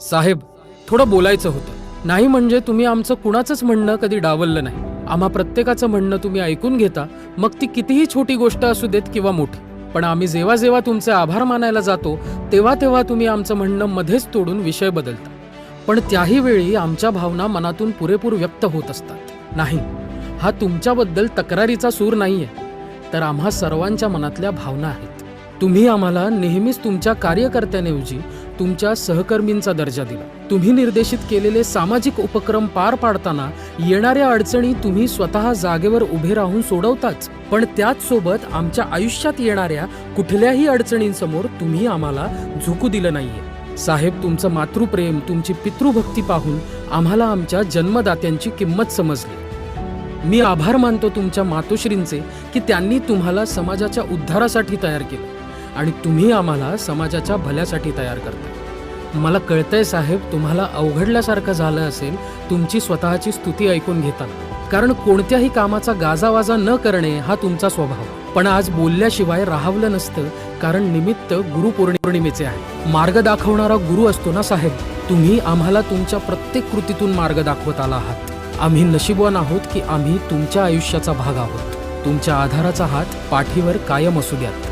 साहेब थोडं बोलायचं होतं. नाही म्हणजे तुम्ही आमचं कुणाचंच म्हणणं कधी डावललं नाही. आम्हा प्रत्येकाचं म्हणणं तुम्ही ऐकून घेता मग ती कितीही छोटी गोष्ट असू देत किंवा मोठी. पण आम्ही जेव्हा जेव्हा तुमचे आभार मानायला जातो तेव्हा तेव्हा तुम्ही आमचं म्हणणं मध्येच तोडून विषय बदलता. पण त्याही वेळी आमच्या भावना मनातून पुरेपूर व्यक्त होत असतात. नाही हा तुमच्याबद्दल तक्रारीचा सूर नाही आहे तर आम्हा सर्वांच्या मनातल्या भावना आहेत. तुम्ही आम्हाला नेहमीच तुमच्या कार्यकर्त्याऐवजी तुमच्या सहकर्मींचा दर्जा दिला. तुम्ही निर्देशित केलेले सामाजिक उपक्रम पार पाडताना येणाऱ्या अडचणी तुम्ही स्वतः जागेवर उभे राहून सोडवताच पण त्याच सोबत आमच्या आयुष्यात येणाऱ्या कुठल्याही अडचणींसमोर तुम्ही आम्हाला झुकू दिलं नाहीये. साहेब तुमचं मातृप्रेम तुमची पितृभक्ती पाहून आम्हाला आमच्या जन्मदात्यांची किंमत समजली. मी आभार मानतो तुमच्या मातोश्रींचे की त्यांनी तुम्हाला समाजाच्या उद्धारासाठी तयार केलं. आणि तुम्ही आम्हाला समाजाच्या भल्यासाठी तयार करता. मला कळतंय साहेब तुम्हाला अवघडल्यासारखं झालं असेल तुमची स्वतःची स्तुती ऐकून घेताना. कारण कोणत्याही कामाचा गाजावाजा न करणे हा तुमचा स्वभाव. पण आज बोलल्याशिवाय राहावलं नसतं कारण निमित्त गुरुपौर्णिमेचे आहे. मार्ग दाखवणारा गुरु असतो ना साहेब? तुम्ही आम्हाला तुमच्या प्रत्येक कृतीतून मार्ग दाखवत आला आहात. आम्ही नशिबवान आहोत की आम्ही तुमच्या आयुष्याचा भाग आहोत. तुमच्या आधाराचा हात पाठीवर कायम असू द्यात.